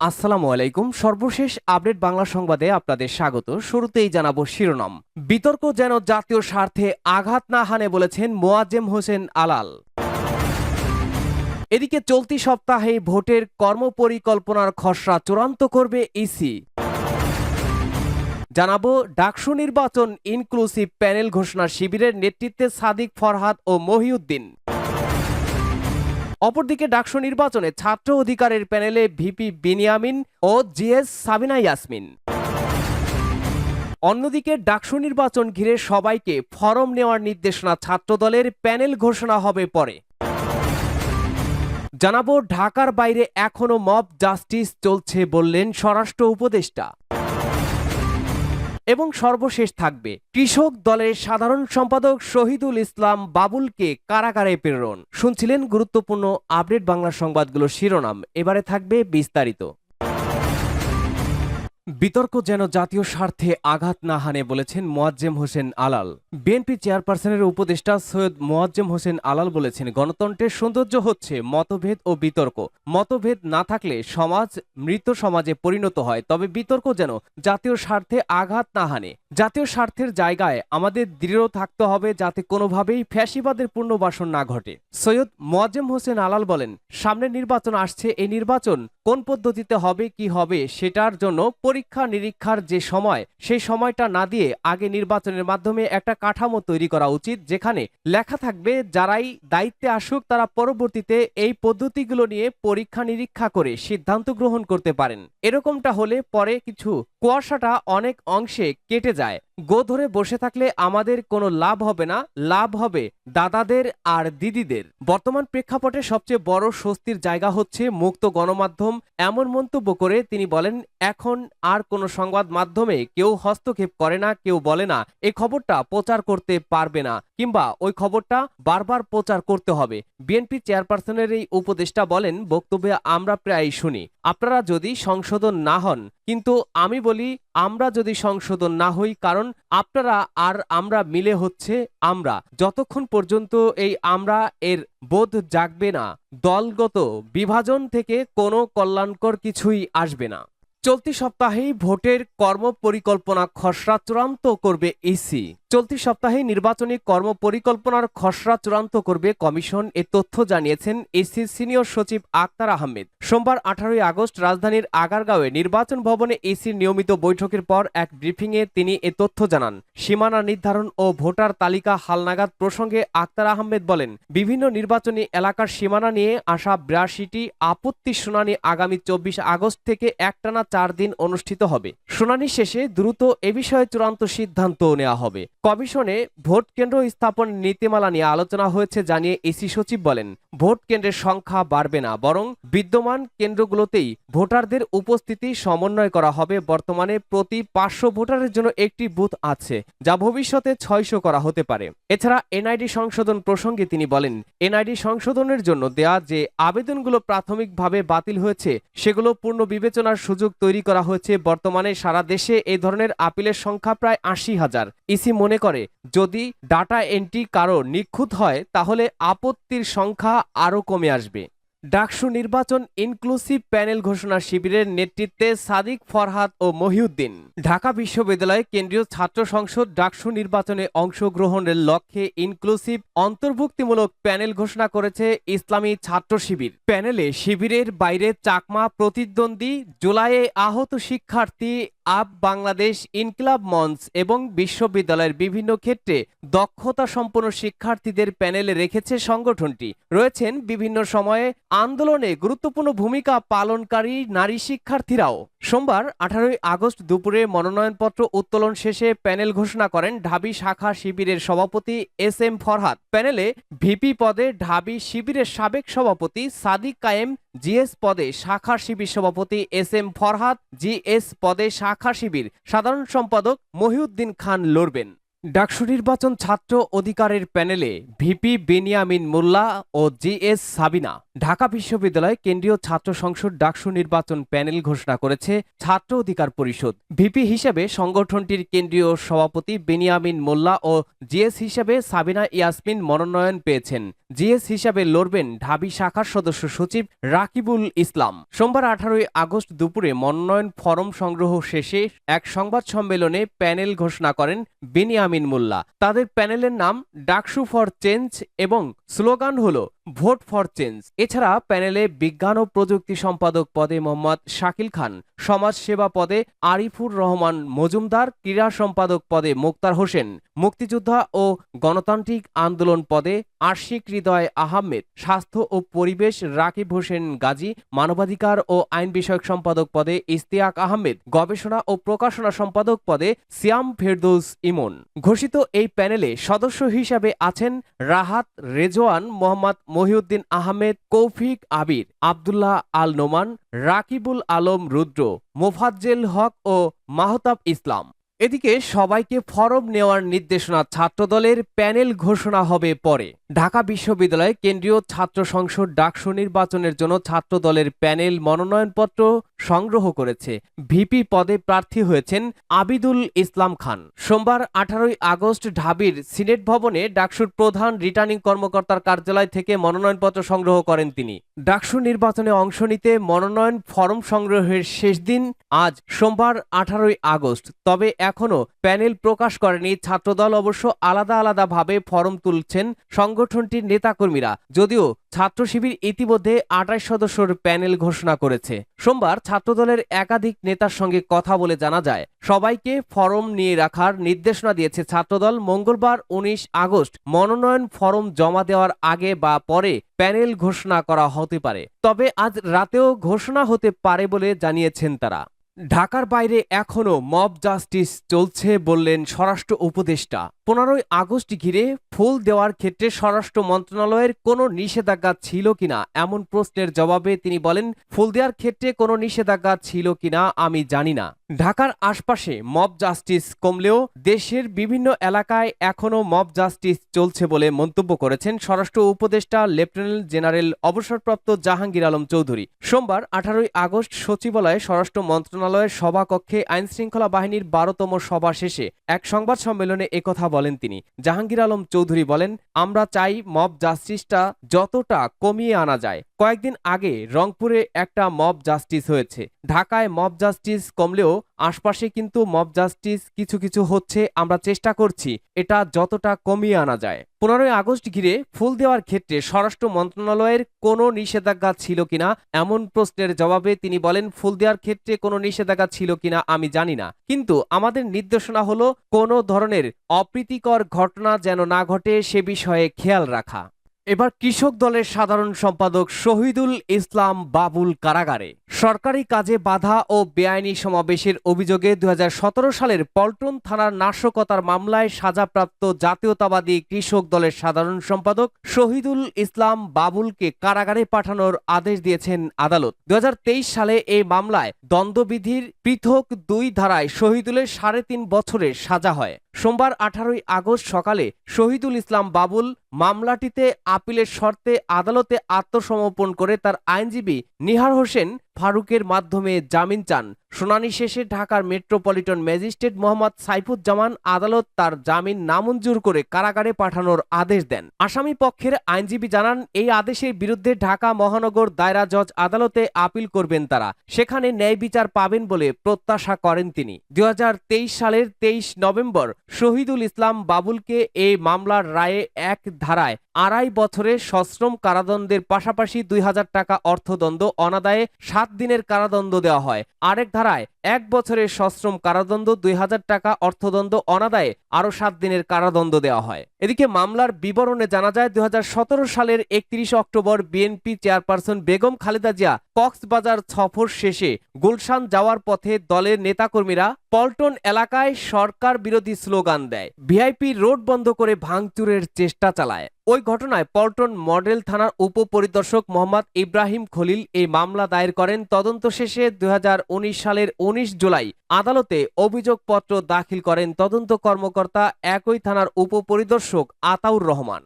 আসসালামু আলাইকুম। সর্বশেষ আপডেট বাংলা সংবাদে আপনাদের স্বাগত। শুরুতেই জানাব শিরোনাম। বিতর্ক যেন জাতীয় স্বার্থে আঘাত না হানে বলেছেন মোয়াজ্জেম হোসেন আলাল। এদিকে চলতি সপ্তাহে ভোটের কর্মপরিকল্পনার খসড়া চূড়ান্ত করবে ইসি। জানাব, ডাকসু নির্বাচন ইনক্লুসিভ প্যানেল ঘোষণা শিবিরের নেতৃত্বে সাদিক ফরহাদ ও মহিউদ্দিন। অপরদিকে ডাকসু নির্বাচনে ছাত্র অধিকারের প্যানেলে ভিপি বিনিয়ামিন ও জিএস সাবিনা ইয়াসমিন। অন্যদিকে ডাকসু নির্বাচন ঘিরে সবাইকে ফরম নেওয়ার নির্দেশনা ছাত্রদলের প্যানেল ঘোষণা হবে পরে। জানাব ঢাকার বাইরে এখনও মব জাস্টিস চলছে বললেন স্বরাষ্ট্র উপদেষ্টা। এবং সর্বশেষ থাকবে কৃষক দলের সাধারণ সম্পাদক শহীদুল ইসলাম বাবুলকে কারাগারে প্রেরণ। শুনছিলেন গুরুত্বপূর্ণ আপডেট বাংলা সংবাদগুলোর শিরোনাম। এবারে থাকবে বিস্তারিত। বিতর্ক যেন জাতীয় স্বার্থে আঘাত না হানে বলেছেন মোয়াজ্জেম হোসেন আলাল। বিএনপি চেয়ারপারসনের উপদেষ্টা সৈয়দ মোয়াজ্জেম হোসেন আলাল বলেছেন, গণতন্ত্রের সৌন্দর্য হচ্ছে মতভেদ ও বিতর্ক। মতভেদ না থাকলে সমাজ, মৃত সমাজে পরিণত হয়। তবে বিতর্ক যেন জাতীয় স্বার্থে আঘাত না হানে। জাতীয় স্বার্থের জায়গায় আমাদের দৃঢ় থাকতে হবে যাতে কোনোভাবেই ফ্যাসিবাদের পুনর্বাসন না ঘটে। সৈয়দ মোয়াজ্জেম হোসেন আলাল বলেন, সামনে নির্বাচন আসছে। এই নির্বাচন কোন পদ্ধতিতে হবে, কি হবে, সেটার জন্য পরীক্ষা নিরীক্ষার যে সময়, সেই সময়টা না দিয়ে আগে নির্বাচনের মাধ্যমে একটা কাঠামো তৈরি করা উচিত, যেখানে লেখা থাকবে যারাই দায়িত্বে আসুক, তারা পরবর্তীতে এই পদ্ধতিগুলো নিয়ে পরীক্ষা নিরীক্ষা করে সিদ্ধান্ত গ্রহণ করতে পারেন। এরকমটা হলে পরে কিছু কুয়াশাটা অনেক অংশে কেটে যায়। গো ধরে বসে থাকলে আমাদের কোনো লাভ হবে না, লাভ হবে দাদাদের আর দিদিদের। বর্তমান প্রেক্ষাপটে সবচেয়ে বড় স্বস্তির জায়গা হচ্ছে মুক্ত গণমাধ্যম। এমন মন্তব্য করে তিনি বলেন, এখন আর কোনো সংবাদ মাধ্যমে কেউ হস্তক্ষেপ করে না, কেউ বলে না এই খবরটা প্রচার করতে পারবে না, কিংবা ওই খবরটা বারবার প্রচার করতে হবে। বিএনপি চেয়ারপারসনের এই উপদেষ্টা বলেন, বক্তব্যে আমরা প্রায়ই শুনি। আপনারা যদি সংশোধন না হন কিন্তু আমি বলি, আমরা যদি সংশোধন না হই, কারণ আপনারা আর আমরা মিলে হচ্ছে আমরা। যতক্ষণ পর্যন্ত এই আমরা এর বোধ জাগবে না, দলগত বিভাজন থেকে কোনো কল্যাণকর কিছুই আসবে না। চলতি সপ্তাহেই ভোটের কর্ম পরিকল্পনা খসড়া চূড়ান্ত করবে ইসি চলতি সপ্তাহে নির্বাচনী কর্মপরিকল্পনার খসড়া চূড়ান্ত করবে কমিশন। এ তথ্য জানিয়েছেন ইসির সিনিয়র সচিব আক্তার আহমেদ। সোমবার আঠারোই আগস্ট রাজধানীর আগারগাঁওয়ে নির্বাচন ভবনে এসির নিয়মিত বৈঠকের পর এক ব্রিফিংয়ে তিনি এ তথ্য জানান। সীমানা নির্ধারণ ও ভোটার তালিকা হালনাগাদ প্রসঙ্গে আক্তার আহমেদ বলেন, বিভিন্ন নির্বাচনী এলাকার সীমানা নিয়ে আসা বিরাশিটি আপত্তি শুনানি আগামী চব্বিশ আগস্ট থেকে একটানা চার দিন অনুষ্ঠিত হবে। শুনানি শেষে দ্রুত এ বিষয়ে চূড়ান্ত সিদ্ধান্ত নেওয়া হবে। কমিশনে ভোট কেন্দ্র স্থাপন নীতিমালা নিয়ে আলোচনা হয়েছে জানিয়ে এসি সচিব বলেন, ভোট কেন্দ্রের সংখ্যা বাড়বে না, বরং বিদ্যমান কেন্দ্রগুলোতেই ভোটারদের উপস্থিতি সমন্বয় করা হবে। বর্তমানে প্রতি পাঁচশো ভোটারের জন্য একটি বুথ আছে, যা ভবিষ্যতে ছয়শো করা হতে পারে। এছাড়া এনআইডি সংশোধন প্রসঙ্গে তিনি বলেন, এনআইডি সংশোধনের জন্য দেয়া যে আবেদনগুলো প্রাথমিকভাবে বাতিল হয়েছে, সেগুলো পূর্ণ বিবেচনার সুযোগ তৈরি করা হয়েছে। বর্তমানে সারা দেশে এই ধরনের আপিলের সংখ্যা প্রায় আশি হাজার। ইসি মনে করে, যদি ডাটা এন্ট্রি কারও নিখুঁত হয়, তাহলে আপত্তির সংখ্যা আরও কমে আসবে। ডাকসু নির্বাচন ইনক্লুসিভ প্যানেল ঘোষণা শিবিরের নেতৃত্বে সাদিক ফরহাদ ও মহিউদ্দিন। ঢাকা বিশ্ববিদ্যালয় কেন্দ্রীয় ছাত্র সংসদ ডাকসু নির্বাচনে অংশগ্রহণের লক্ষ্যে ইনক্লুসিভ, অন্তর্ভুক্তিমূলক প্যানেল ঘোষণা করেছে ইসলামী ছাত্র শিবির। প্যানেলে শিবিরের বাইরে চাকমা প্রতিদ্বন্দ্বী, জুলাইয়ে আহত শিক্ষার্থী আপ বাংলাদেশ, ইনকিলাব মঞ্চ এবং বিশ্ববিদ্যালয়ের বিভিন্ন ক্ষেত্রে দক্ষতা সম্পন্ন শিক্ষার্থীদের প্যানেলে রেখেছে সংগঠনটি। রয়েছেন বিভিন্ন সময়ে আন্দোলনে গুরুত্বপূর্ণ ভূমিকা পালনকারী নারী শিক্ষার্থীরাও। সোমবার আঠারোই আগস্ট দুপুরে মনোনয়নপত্র উত্তোলন শেষে প্যানেল ঘোষণা করেন ঢাবি শাখা শিবিরের সভাপতি এস এম ফরহাদ। প্যানেলে ভিপি পদে ঢাবি শিবিরের সাবেক সভাপতি সাদিক কায়েম, জিএস পদে শাখা শিবির সভাপতি এস এম ফরহাদ, জিএস পদে শাখা শিবির সাধারণ সম্পাদক মহিউদ্দিন খান লড়বেন। ডাকসু নির্বাচন ছাত্র অধিকারের প্যানেলে ভিপি বেনিয়ামিন মোল্লা ও জি এস সাবিনা ঢাকা বিশ্ববিদ্যালয় কেন্দ্রীয় ছাত্র সংসদ ডাকসু নির্বাচন প্যানেল ঘোষণা করেছে ছাত্র অধিকার পরিষদ। ভিপি হিসেবে সংগঠনটির কেন্দ্রীয় সভাপতি বেনিয়ামিন মোল্লা ও জিএস হিসেবে সাবিনা ইয়াসমিন মনোনয়ন পেয়েছেন। জিএস হিসাবে লড়বেন ঢাবি শাখার সদস্য সচিব রাকিবুল ইসলাম। সোমবার আঠারোই আগস্ট দুপুরে মনোনয়ন ফরম সংগ্রহ শেষে এক সংবাদ সম্মেলনে প্যানেল ঘোষণা করেন বেনিয়ামিন মোল্লা। তাদের প্যানেলের নাম ডাকসু ফর চেঞ্জ এবং স্লোগান হল, ভোট ফর চেঞ্জ। এছাড়া প্যানেলে বিজ্ঞান ও প্রযুক্তি সম্পাদক পদে মোহাম্মদ শাকিল খান, সমাজ সেবা পদে আরিফুর রহমান মজুমদার, ক্রীড়া সম্পাদক পদে মুক্তার হোসেন, মুক্তিযোদ্ধা ও গণতান্ত্রিক আন্দোলন পদে আর্শিক হৃদয় আহমেদ, স্বাস্থ্য ও পরিবেশ রাকিব হোসেন গাজী, মানবাধিকার ও আইন বিষয়ক সম্পাদক পদে ইস্তিয়াক আহমেদ, গবেষণা ও প্রকাশনা সম্পাদক পদে সিয়াম ফেরদৌস ইমন। ঘোষিত এই প্যানেলে সদস্য হিসাবে আছেন রাহাত রেজওয়ান মোহাম্মদ মহিউদ্দিন আহমেদ কৌফিক আবির, আবদুল্লাহ আল নোমান, রাকিবুল আলম রুদ্র, মোফাজ্জেল হক ও মাহতাব ইসলাম। এদিকে সবাইকে ফরম নেওয়ার নির্দেশনা ছাত্রদলের প্যানেল ঘোষণা হবে পরে। ঢাকা বিশ্ববিদ্যালয়ে কেন্দ্রীয় ছাত্র সংসদ ডাকসু নির্বাচনের জন্য ছাত্রদলের প্যানেল মনোনয়নপত্র সংগ্রহ করেছে। ভিপি পদে প্রার্থী হয়েছেন আবিদুল ইসলাম খান। সোমবার আঠারোই আগস্ট ঢাবির সিনেট ভবনে ডাকসুর প্রধান রিটার্নিং কর্মকর্তার কার্যালয় থেকে মনোনয়নপত্র সংগ্রহ করেন তিনি। ডাকসু নির্বাচনে অংশ নিতে মনোনয়ন ফরম সংগ্রহের শেষ দিন আজ সোমবার আঠারোই আগস্ট, তবে এখনও প্যানেল প্রকাশ করেনি। ছাত্রদল অবশ্য আলাদা আলাদাভাবে ফরম তুলছেন সংগঠনটির নেতাকর্মীরা। যদিও ছাত্র শিবির ইতিমধ্যে আঠাশ সদস্যর প্যানেল ঘোষণা করেছে। সোমবার ছাত্রদলের একাধিক নেতার সঙ্গে কথা বলে জানা যায়, সবাইকে ফরম নিয়ে রাখার নির্দেশনা দিয়েছে ছাত্রদল। মঙ্গলবার উনিশ আগস্ট মনোনয়ন ফরম জমা দেওয়ার আগে বা পরে প্যানেল ঘোষণা করা হতে পারে। তবে আজ রাতেও ঘোষণা হতে পারে বলে জানিয়েছেন তারা। ঢাকার বাইরে এখনও মব জাস্টিস চলছে বললেন স্বরাষ্ট্র উপদেষ্টা। পনেরোই আগস্ট ঘিরে ফুল দেওয়ার ক্ষেত্রে স্বরাষ্ট্র মন্ত্রণালয়ের কোনো নিষেধাজ্ঞা ছিল কিনা এমন প্রশ্নের জবাবে তিনি বলেন, ফুল দেওয়ার ক্ষেত্রে কোনো নিষেধাজ্ঞা ছিল কিনা আমি জানি না। ঢাকার আশপাশে মব জাস্টিস কমলেও দেশের বিভিন্ন এলাকায় এখনও মব জাস্টিস চলছে বলে মন্তব্য করেছেন স্বরাষ্ট্র উপদেষ্টা লেফটেন্যান্ট জেনারেল অবসরপ্রাপ্ত জাহাঙ্গীর আলম চৌধুরী। সোমবার আঠারোই আগস্ট সচিবালয়ে স্বরাষ্ট্র মন্ত্রণালয়ের সভাকক্ষে আইনশৃঙ্খলা বাহিনীর বারোতম সভা শেষে এক সংবাদ সম্মেলনে একথা বলেন তিনি। জাহাঙ্গীর আলম চৌধুরী বলেন, আমরা চাই মব জাস্টিসটা যতটা কমিয়ে আনা যায়। কয়েকদিন আগে রংপুরে একটা মব জাস্টিস হয়েছে। ঢাকায় মব জাস্টিস কমলেও আশপাশে কিন্তু মব জাস্টিস কিছু কিছু হচ্ছে আমরা চেষ্টা করছি, এটা যতটা কমিয়ে আনা যায়। পনেরোই আগস্ট ঘিরে ফুল দেওয়ার ক্ষেত্রে স্বরাষ্ট্র মন্ত্রণালয়ের কোনো নিষেধাজ্ঞা ছিল কিনা, এমন প্রশ্নের জবাবে তিনি বলেন, ফুল দেওয়ার ক্ষেত্রে কোনো নিষেধাজ্ঞা ছিল কিনা আমি জানি না। কিন্তু আমাদের নির্দেশনা হলো কোনো ধরনের অপ্রীতিকর ঘটনা যেন না ঘটে সে বিষয়ে খেয়াল রাখা। এবার কৃষক দলের সাধারণ সম্পাদক শহীদুল ইসলাম বাবুল কারাগারে সরকারি কাজে বাধা ও বেআইনি সমাবেশের অভিযোগে দুই হাজার সতেরো সালের পল্টন থানার নাশকতার মামলায় সাজাপ্রাপ্ত জাতীয়তাবাদী কৃষক দলের সাধারণ সম্পাদক শহীদুল ইসলাম বাবুলকে কারাগারে পাঠানোর আদেশ দিয়েছেন আদালত। দুহাজার তেইশ সালে এই মামলায় দ্বন্দ্ববিধির পৃথক দুই ধারায় শহীদুলের সাড়ে তিন বছরের সাজা হয়। সোমবার আঠারোই আগস্ট সকালে শহীদুল ইসলাম বাবুল মামলাটিতে আপিলের শর্তে আদালতে আত্মসমর্পণ করে তার আইনজীবী নিহার হোসেন ফারুকের মাধ্যমে জামিন চান। শুনানি শেষে ঢাকার মেট্রোপলিটন ম্যাজিস্ট্রেট মোহাম্মদ সাইফুজ্জামান আদালত তার জামিন নামঞ্জুর করে কারাগারে পাঠানোর আদেশ দেন। আসামি পক্ষের আইনজীবী জানান, এই আদেশের বিরুদ্ধে ঢাকা মহানগর দায়রা জজ আদালতে আপিল করবেন তারা। সেখানে ন্যায় বিচার পাবেন বলে প্রত্যাশা করেন তিনি। দু হাজার তেইশ সালের তেইশ নভেম্বর শহীদুল ইসলাম বাবুলকে এই মামলার রায়ে এক ধারায় আড়াই বছরে সশ্রম কারাদণ্ডের পাশাপাশি দুই হাজার টাকা অর্থদণ্ড অনাদায়ে সাত দিনের কারাদণ্ড দেওয়া হয়। আরেক ধারায় এক বছরের সশ্রম কারাদণ্ড, দুই হাজার টাকা অর্থদণ্ড, অনাদায়ে আরও সাত দিনের কারাদণ্ড দেওয়া হয়। এদিকে মামলার বিবরণে জানা যায়, দুই সালের একত্রিশ October BNP chairperson Begum Khaleda Zia Cox's Bazar সফর শেষে গুলশান যাওয়ার পথে দলের নেতাকর্মীরা পল্টন এলাকায় সরকার বিরোধী স্লোগান দেয়। ভিআইপি রোড বন্ধ করে ভাঙচুরের চেষ্টা চালায়। ওই ঘটনায় পল্টন মডেল থানার উপপরিদর্শক মোহাম্মদ ইব্রাহিম খলিল এই মামলা দায়ের করেন। তদন্ত শেষে দুই হাজার উনিশ সালের উনিশ উনিশ জুলাই আদালতে অভিযোগপত্র দাখিল করেন তদন্ত কর্মকর্তা একই থানার উপপরিদর্শক আতাউর রহমান।